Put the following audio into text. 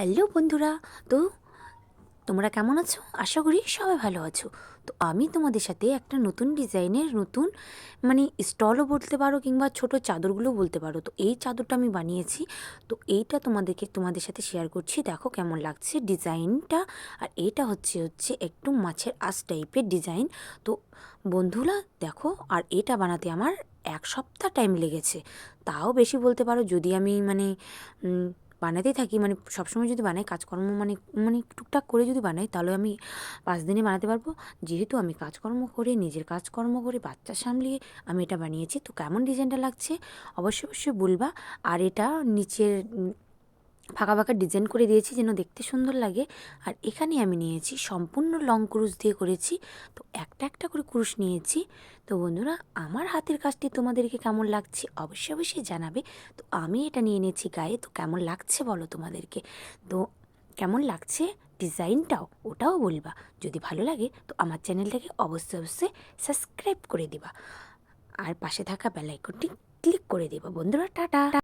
Hello বন্ধুরা, তো তোমরা কেমন আছো? আশা করি সবাই ভালো আছো। তো আমি তোমাদের সাথে একটা নতুন ডিজাইনের নতুন মানে স্টলও বলতে পারো কিংবা ছোট চাদরগুলো বলতে পারো। তো এই চাদরটা আমি বানিয়েছি। তো এইটা তোমাদেরকে, তোমাদের সাথে শেয়ার করছি। দেখো কেমন লাগছে ডিজাইনটা। আর এটা হচ্ছে হচ্ছে একটু মাছের আঁশ টাইপের ডিজাইন। তো বন্ধুরা, দেখো, আর এটা বানাতে আমার এক সপ্তাহ টাইম লেগেছে। তাও বেশি বলতে পারো, যদি আমি মানে বানাতেই থাকি মানে সবসময় যদি বানাই, কাজকর্ম মানে মানে টুকটাক করে যদি বানাই, তাহলে আমি পাঁচ দিনে বানাতে পারব। যেহেতু আমি কাজকর্ম করে, নিজের কাজকর্ম করে, বাচ্চা সামলিয়ে আমি এটা বানিয়েছি, তো কেমন ডিজাইনটা লাগছে, অবশ্যই অবশ্যই বলবা। আর এটা নিচের ফাঁকা ফাঁকা ডিজাইন করে দিয়েছি যেন দেখতে সুন্দর লাগে। আর এখানে আমি নিয়েছি সম্পূর্ণ লং ক্রুশ দিয়ে করেছি। তো একটা একটা করে ক্রুশ নিয়েছি। তো বন্ধুরা, আমার হাতের কাজটি তোমাদেরকে কেমন লাগছে অবশ্যই অবশ্যই জানাবে। তো আমি এটা নিয়ে নিয়েছি গায়ে। তো কেমন লাগছে বলো তোমাদেরকে? তো কেমন লাগছে ডিজাইনটাও ওটাও বলবা। যদি ভালো লাগে, তো আমার চ্যানেলটাকে অবশ্যই অবশ্যই সাবস্ক্রাইব করে দিবা। আর পাশে থাকা বেলাইকনটি ক্লিক করে দিবা। বন্ধুরা, টাটা!